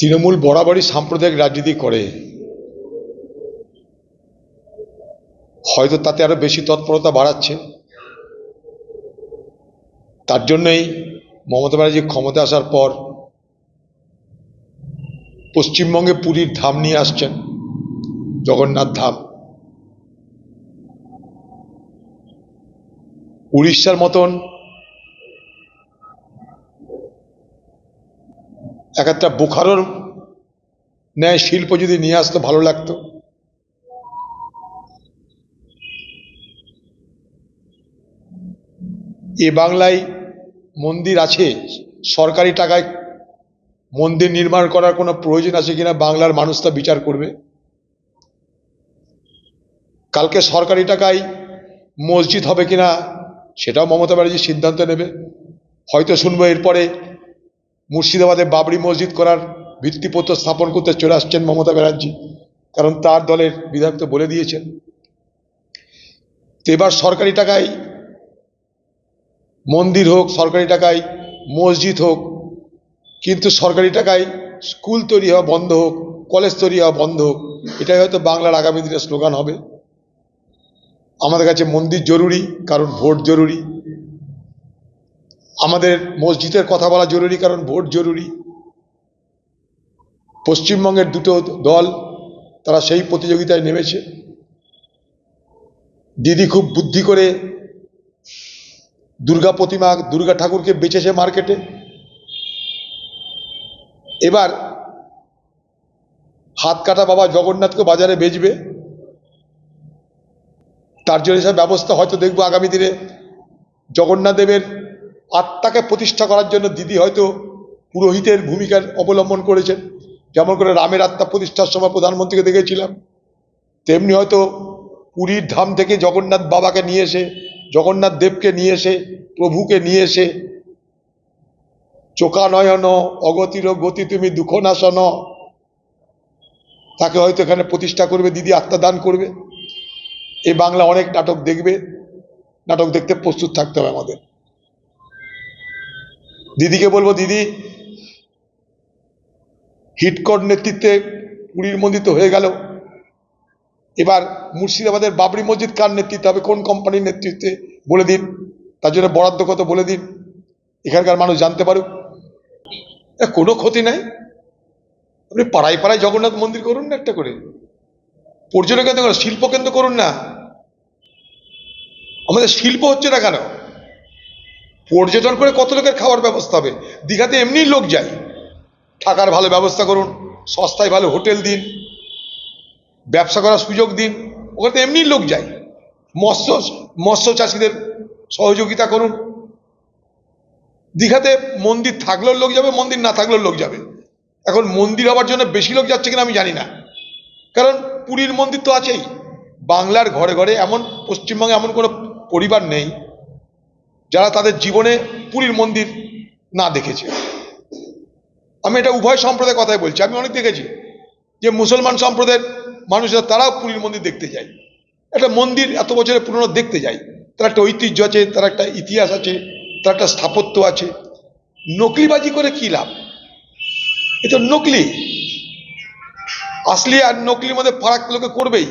তৃণমূল বরাবরই সাম্প্রদায়িক রাজনীতি করে। হয়তো তাতে আরও বেশি তৎপরতা বাড়াচ্ছে। তার জন্যই মমতা ব্যানার্জি ক্ষমতা আসার পর পশ্চিমবঙ্গে পুরীর ধাম নিয়ে আসছেন, জগন্নাথ ধাম। উড়িষ্যার মতন এক একটা বোখারোর ন্যায় শিল্প যদি নিয়ে আসতো, ভালো লাগতো। এ বাংলায় মন্দির আছে, সরকারি টাকায় মন্দির নির্মাণ করার কোনো প্রয়োজন আছে কিনা বাংলার মানুষ তা বিচার করবে। কালকে সরকারি টাকায় মসজিদ হবে কিনা, সেটাও মমতা ব্যানার্জি সিদ্ধান্ত নেবে। হয়তো শুনব এরপরে মুর্শিদাবাদে বাবরি মসজিদ করার ভিত্তিপত্র স্থাপন করতে চলে আসছেন মমতা ব্যানার্জি। কারণ তার দলের বিধায়ক তো বলে দিয়েছেন। তো এবার সরকারি টাকায় মন্দির হোক, সরকারি টাকায় মসজিদ হোক, কিন্তু সরকারি টাকায় স্কুল তৈরি হওয়া বন্ধ হোক, কলেজ তৈরি হওয়া বন্ধ হোক, এটাই হয়তো বাংলার আগামী দিনের স্লোগান হবে। আমাদের কাছে মন্দির জরুরি, কারণ ভোট জরুরি। আমাদের মসজিদের কথা বলা জরুরি, কারণ ভোট জরুরি। পশ্চিমবঙ্গের দুটো দল, তারা সেই প্রতিযোগিতায় নেমেছে। দিদি খুব বুদ্ধি করে দুর্গা প্রতিমা, দুর্গা ঠাকুরকে বেচেছে মার্কেটে। এবার হাত কাটা বাবা জগন্নাথকে বাজারে বেচবে। তার জন্য সব ব্যবস্থা হয়তো দেখব আগামী দিনে। জগন্নাথ দেবের আত্মাকে প্রতিষ্ঠা করার জন্য দিদি হয়তো পুরোহিতের ভূমিকার অবলম্বন করেছেন। যেমন করে রামের আত্মা প্রতিষ্ঠার সময় প্রধানমন্ত্রীকে দেখেছিলাম। তেমনি হয়তো পুরীর ধাম থেকে জগন্নাথ বাবাকে নিয়ে এসে, জগন্নাথ দেবকে নিয়ে এসে, প্রভুকে নিয়ে এসে চোখা নয়ন অগতির গতি তুমি দুঃখ নাশন তাকে হয়তো এখানে প্রতিষ্ঠা করবে, দিদি আত্মদান করবে। এই বাংলা অনেক নাটক দেখবে। নাটক দেখতে প্রস্তুত থাকতে হবে আমাদের। দিদিকে বলব, দিদি হিটকট নেতৃত্বে পুরীর মন্দির তো হয়ে গেল। এবার মুর্শিদাবাদের বাবরি মসজিদ কার নেতৃত্বে হবে, কোন কোম্পানির নেতৃত্বে বলে দিন। তার জন্য বরাদ্দ কত বলে দিন। এখানকার মানুষ জানতে পারুক। কোনো ক্ষতি নাই। আপনি পাড়ায় পাড়ায় জগন্নাথ মন্দির করুন না একটা করে। পর্যটন কেন্দ্র করুন, শিল্প কেন্দ্র করুন না। আমাদের শিল্প হচ্ছে না কেন? পর্যটন করে কত লোকের খাওয়ার ব্যবস্থা হবে? দীঘাতে এমনি লোক যায়। থাকার ভালো ব্যবস্থা করুন, সস্তায় ভালো হোটেল দিন, ব্যবসা করার সুযোগ দিন, ওখানে তো এমনি লোক যায়। মৎস্য মৎস্য চাষিদের সহযোগিতা করুন। দীঘাতে মন্দির থাকলেও লোক যাবে, মন্দির না থাকলেও লোক যাবে। এখন মন্দির হওয়ার জন্য বেশি লোক যাচ্ছে কিনা আমি জানি না। কারণ পুরীর মন্দির তো আছেই। বাংলার ঘরে ঘরে এমন, পশ্চিমবঙ্গে এমন কোনো পরিবার নেই যারা তাদের জীবনে পুরীর মন্দির না দেখেছে। আমি এটা উভয় সম্প্রদায়ের কথাই বলছি। আমি অনেক দেখেছি যে মুসলমান সম্প্রদায়ের মানুষরা, তারাও পুরীর মন্দির দেখতে যায়। একটা মন্দির এত বছরের পুরনো দেখতে যায়। তার একটা ঐতিহ্য আছে, তার একটা ইতিহাস আছে, তার একটা স্থাপত্য আছে। নকলিবাজি করে কি লাভ? এ তো নকলি। আসলি আর নকলির মধ্যে ফারাক লোকে করবেই।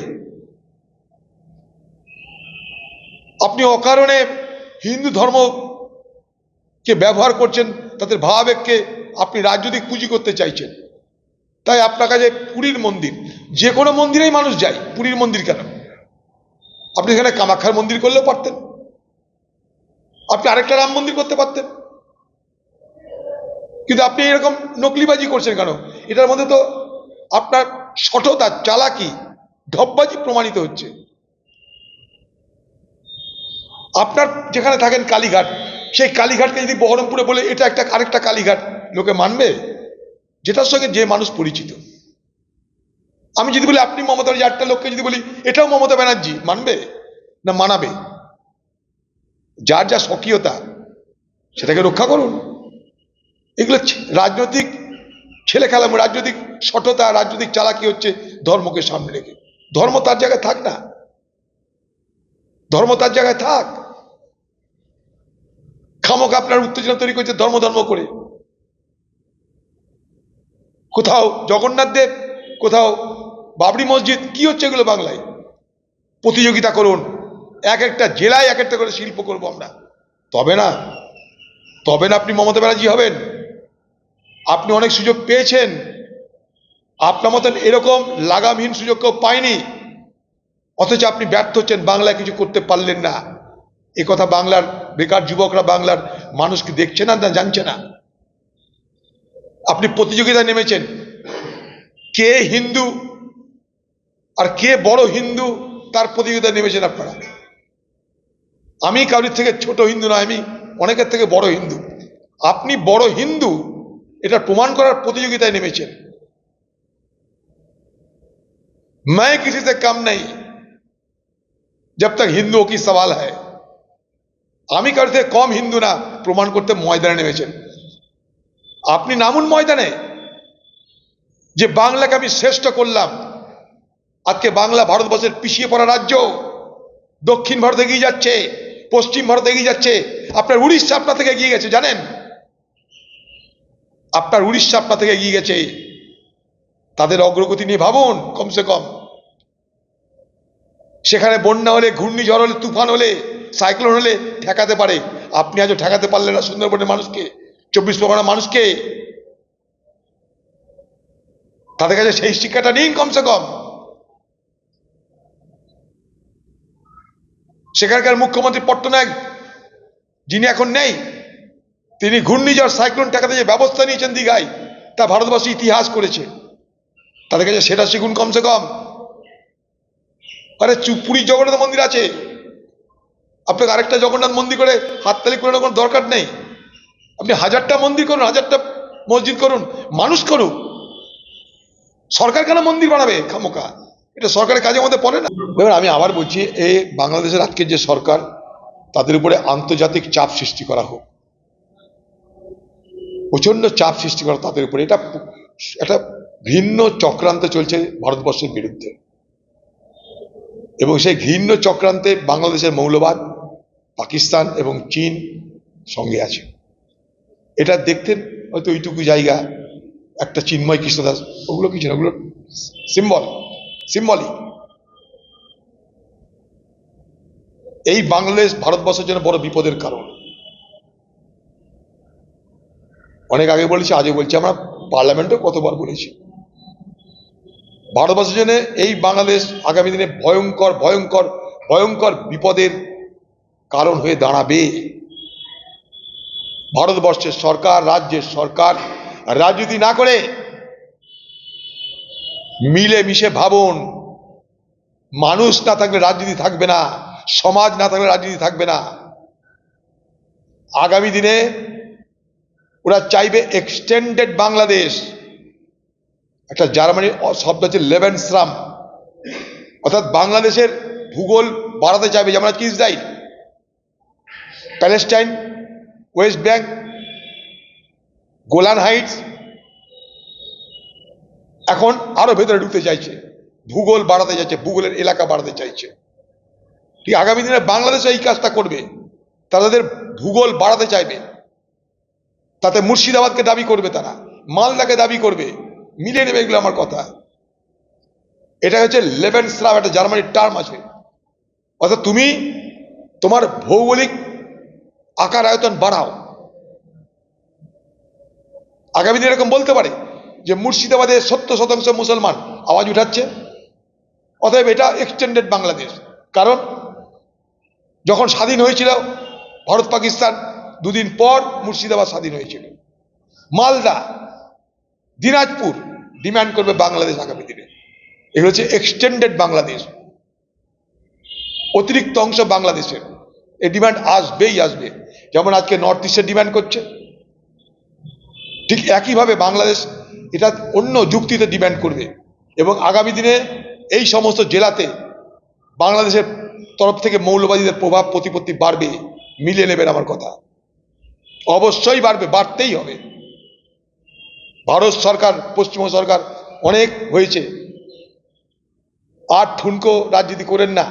আপনি অকারণে হিন্দু ধর্মকে ব্যবহার করছেন, তাদের ভাবাবেগকে আপনি রাজনৈতিক পুঁজি করতে চাইছেন। তাই আপনার কাছে পুরীর মন্দির, যে কোনো মন্দিরেই মানুষ যায়, পুরীর মন্দির কেন? আপনি এখানে কামাখ্যার মন্দির করলেও পারতেন। আপনি আরেকটা রাম মন্দির করতে পারতেন। কিন্তু আপনি এরকম নকলিবাজি করছেন কেন? এটার মধ্যে তো আপনার সঠতা, চালাকি ঢপবাজি প্রমাণিত হচ্ছে। আপনার যেখানে থাকেন কালীঘাট, সেই কালীঘাটকে যদি বহরমপুরে বলে, এটা একটা আরেকটা কালীঘাট, লোকে মানবে? যেটার সঙ্গে যে মানুষ পরিচিত। আমি যদি বলি, আপনি মমতা ব্যানার্জি আটটা লোককে যদি বলি, এটাও মমতা ব্যানার্জি, মানবে? না মানাবে? যার যা স্বকীয়তা, সেটাকে রক্ষা করুন। এগুলো রাজনৈতিক ছেলে খেলা, রাজনৈতিক সঠতা, রাজনৈতিক চালাকি হচ্ছে ধর্মকে সামনে রেখে। ধর্ম তার জায়গায় থাক না। ধর্ম তার জায়গায় থাক। খামক আপনার উত্তেজনা তৈরি করছে ধর্ম ধর্ম করে। কোথাও জগন্নাথ দেব, কোথাও বাবরি মসজিদ, কি হচ্ছে এগুলো বাংলায়? প্রতিযোগিতা করুন। এক একটা জেলায় এক একটা করে শিল্প করব আমরা। তবে না তবে না আপনি মমতা ব্যানার্জি হবেন। আপনি অনেক সুযোগ পেয়েছেন। আপনার মতন এরকম লাগামহীন সুযোগ কেউ পায়নি। অথচ আপনি ব্যর্থ হচ্ছেন, বাংলায় কিছু করতে পারলেন না। এ কথা বাংলার বেকার যুবকরা বাংলার মানুষকে দেখছে না না জানছে না আপনি প্রতিযোগিতায় নেমেছেন কে হিন্দু আর কে বড় হিন্দু তার প্রতিযোগিতায় নেমেছেন আপনারা আমি কারোর থেকে ছোট হিন্দু নয় আমি অনেকের থেকে বড় হিন্দু আপনি বড় হিন্দু এটা প্রমাণ করার প্রতিযোগিতায় নেমেছেন मैं किसी से कम नहीं जब तक हिंदुओं की सवाल है আমি কারোর থেকে কম হিন্দু না, প্রমাণ করতে ময়দানে নেমেছেন। আপনি নামুন ময়দানে। যে বাংলাকে আমি শ্রেষ্ঠ করলাম, আজকে বাংলা ভারতবর্ষের পিছিয়ে পড়া রাজ্য, দক্ষিণ ভারত এগিয়ে যাচ্ছে, পশ্চিম ভারত এগিয়ে যাচ্ছে, আপনার উড়িষ্যা আপনার থেকে এগিয়ে গেছে, জানেন? আপনার উড়িষ্যা আপনার থেকে এগিয়ে গেছে। তাদের অগ্রগতি নিয়ে ভাবুন, কমসে কম। সেখানে বন্যা হলে, ঘূর্ণিঝড় হলে, তুফান হলে সাইক্লোন হলে ঠেকাতে পারে। আপনি আজও ঠেকাতে পারলেন না সুন্দরবনের মানুষকে, চব্বিশ পরগনার মানুষকে। তাদের কাছে সেই শিক্ষাটা নিন কমসে কম। সেখানকার মুখ্যমন্ত্রী পট্টনায়ক, যিনি এখন নেই, তিনি ঘূর্ণিঝড় সাইক্লোন ঠেকাতে যে ব্যবস্থা নিয়েছেন দীঘায়, তা ভারতবর্ষ ইতিহাস করেছে। তাদের কাছে সেটা শিখুন কমসে কম। আরে চু- পুরীর জগন্নাথ মন্দির আছে। আপনাকে আরেকটা জগন্নাথ মন্দির করে হাততালি করে কোনো দরকার নেই। আপনি হাজারটা মন্দির করুন, হাজারটা মসজিদ করুন, মানুষ করুন সরকার কেন মন্দির বানাবে খামোকা এটা সরকারের কাজের মধ্যে পড়ে না? দেখুন, আমি আবার বলছি এই বাংলাদেশের আজকের যে সরকার, তাদের উপরে আন্তর্জাতিক চাপ সৃষ্টি করা হোক। প্রচণ্ড চাপ সৃষ্টি করা তাদের উপরে। এটা একটা ভিন্ন চক্রান্ত চলছে ভারতবর্ষের বিরুদ্ধে। এবং সেই ঘৃণ্য চক্রান্তে বাংলাদেশের মৌলবাদ পাকিস্তান এবং চীন সঙ্গে আছে। এটা দেখতে হয়তো ওইটুকু জায়গা, একটা চিন্ময় কৃষ্ণদাস ওগুলো কিছু না ওগুলো সিম্বল সিম্বলিক এই বাংলাদেশ ভারতবর্ষের জন্য বড় বিপদের কারণ। অনেক আগে বলেছি, আজও বলছি, আমরা পার্লামেন্টেও কতবার বলেছি। ভারতবর্ষের জন্য এই বাংলাদেশ আগামী দিনে ভয়ঙ্কর ভয়ঙ্কর ভয়ঙ্কর বিপদের কারণ হয়ে দাঁড়াবে। ভারতবর্ষের সরকার, রাজ্যের সরকার রাজনীতি না করে মিলে মিশে ভাবুন। মানুষ না থাকলে রাজনীতি থাকবে না, সমাজ না থাকলে রাজনীতি থাকবে না। আগামী দিনে ওরা চাইবে এক্সটেন্ডেড বাংলাদেশ। একটা জার্মানির শব্দ হচ্ছে লেভেনশ্রাম অর্থাৎ বাংলাদেশের ভূগোল বাড়াতে চাইবে, যেমন আজকে Israel Palestine West Bank Golan Heights এখন আরও ভেতরে ঢুকতে চাইছে। ভূগোল বাড়াতে চাইছে, ভূগোলের এলাকা বাড়াতে চাইছে। ঠিক আগামী দিনে বাংলাদেশ এই কাজটা করবে তাদের ভূগোল বাড়াতে চাইবে। তাতে মুর্শিদাবাদকে দাবি করবে তারা, মালদাকে দাবি করবে। মিলিয়ে নেবে এগুলো আমার কথা। এটা হচ্ছে লেভেন স্লাব একটা জার্মানির টার্ম আছে। অর্থাৎ তুমি তোমার ভৌগোলিক আকার আয়তন বাড়াও। আগামী দিনে এরকম বলতে পারে যে মুর্শিদাবাদে সত্তর শতাংশ মুসলমান আওয়াজ উঠাচ্ছে। অতএব এটা এক্সটেন্ডেড বাংলাদেশ। কারণ যখন স্বাধীন হয়েছিল ভারত পাকিস্তান, দুদিন পর মুর্শিদাবাদ স্বাধীন হয়েছিল। মালদা, দিনাজপুর ডিমান্ড করবে বাংলাদেশ আগামী দিনে। এগুলো হচ্ছে এক্সটেন্ডেড বাংলাদেশ। অতিরিক্ত অংশ বাংলাদেশের। এই ডিমান্ড আসবেই, আসবে। যেমন আজকে নর্থ ইস্টের ডিমান্ড করছে, ঠিক একইভাবে বাংলাদেশ এটা অন্য যুক্তিতে ডিমান্ড করবে এবং আগামী দিনে এই সমস্ত জেলাতে বাংলাদেশের তরফ থেকে মৌলবাদীদের প্রভাব, প্রতিপত্তি বাড়বে, মিলিয়ে নেবেন আমার কথা। অবশ্যই বাড়বে, বাড়তেই হবে। ভারত সরকার, পশ্চিমবঙ্গ সরকার অনেক হয়েছে। আর ঠুনকো রাজনীতি করেন না।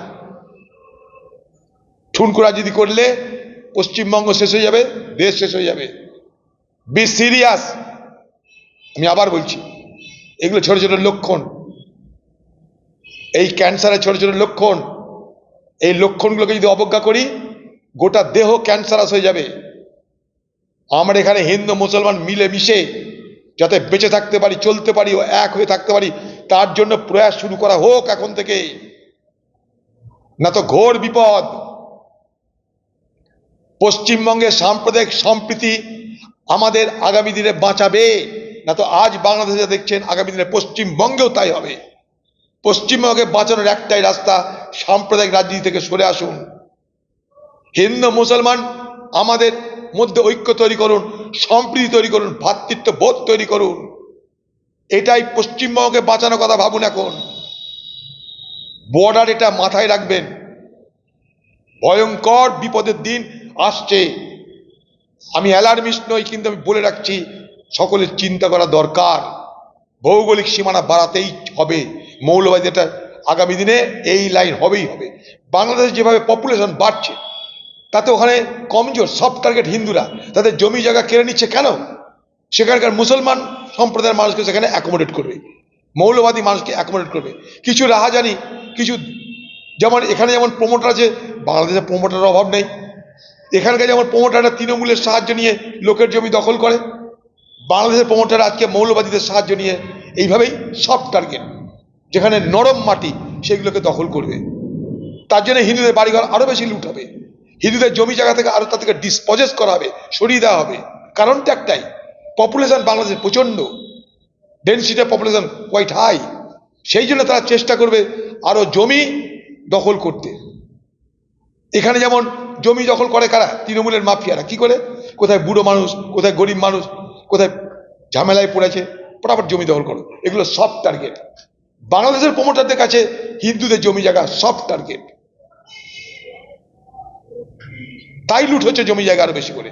ঠুনকো রাজনীতি করলে পশ্চিমবঙ্গ শেষ হয়ে যাবে, দেশ শেষ হয়ে যাবে। বি সিরিয়াস আমি আবার বলছি, এগুলো ছোট ছোট লক্ষণ। এই ক্যান্সারের ছোট ছোট লক্ষণ, এই লক্ষণগুলোকে যদি অবজ্ঞা করি, গোটা দেহ ক্যান্সারাস হয়ে যাবে। আমরা এখানে হিন্দু, মুসলমান মিলে মিশে যাতে বেঁচে থাকতে পারি, চলতে পারি ও এক হয়ে থাকতে পারি, তার জন্য প্রয়াস শুরু করা হোক এখন থেকে। না তো ঘোর বিপদ। পশ্চিমবঙ্গের সাম্প্রদায়িক সম্প্রীতি আমাদের আগামী দিনে বাঁচাবে। না তো আজ বাংলাদেশে দেখছেন আগামী দিনে পশ্চিমবঙ্গেও তাই হবে। পশ্চিমবঙ্গে বাঁচানোর একটাই রাস্তা সাম্প্রদায়িক রাজনীতি থেকে সরে আসুন। হিন্দু, মুসলমান আমাদের মধ্যে ঐক্য তৈরি করুন, সম্প্রীতি তৈরি করুন ভ্রাতৃত্ব বোধ তৈরি করুন। এটাই পশ্চিমবঙ্গকে বাঁচানোর কথা ভাবুন এখন। বর্ডার এটা মাথায় রাখবেন। ভয়ঙ্কর বিপদের দিন আসছে। আমি অ্যালার্মিস্ট নই, কিন্তু আমি বলে রাখছি, সকলের চিন্তা করা দরকার। ভৌগোলিক সীমানা বাড়াতেই হবে। মৌলবাদী এটা আগামী দিনে এই লাইন হবেই হবে। বাংলাদেশ যেভাবে পপুলেশন বাড়ছে, তাতে ওখানে কমজোর সব টার্গেট হিন্দুরা, তাদের জমি জায়গা কেড়ে নিচ্ছে কেন? সেখানকার মুসলমান সম্প্রদায়ের মানুষকে সেখানে অ্যাকোমোডেট করবে। মৌলবাদী মানুষকে অ্যাকোমোডেট করবে। কিছু রাহাজানি, কিছু যেমন এখানে যেমন প্রমোটার আছে, বাংলাদেশে প্রমোটারের অভাব নেই। এখানকার যেমন প্রমোটাররা তৃণমূলের সাহায্য নিয়ে লোকের জমি দখল করে, বাংলাদেশের প্রমোটার আজকে মৌলবাদীদের সাহায্য নিয়ে এইভাবেই সব টার্গেট যেখানে নরম মাটি সেগুলোকে দখল করবে। তার জন্য হিন্দুদের বাড়িঘর আরও বেশি লুট হবে। হিন্দুদের জমি জায়গা থেকে আরও তাদেরকে ডিসপজেস করা হবে, সরিয়ে দেওয়া হবে। কারণটা একটাই পপুলেশন বাংলাদেশে প্রচণ্ড। ডেন্সিটি পপুলেশন কোয়াইট হাই সেই জন্য তারা চেষ্টা করবে আরও জমি দখল করতে। এখানে যেমন জমি দখল করে কারা? তৃণমূলের মাফিয়ারা। কি করে? কোথায় বুড়ো মানুষ, কোথায় গরিব মানুষ, কোথায় ঝামেলায় পড়েছে ফটাফট জমি দখল করো। এগুলো সব টার্গেট বাংলাদেশের প্রমোটারদের কাছে হিন্দুদের জমি জায়গা সব টার্গেট তাই লুট হচ্ছে জমি জায়গা আরও বেশি করে।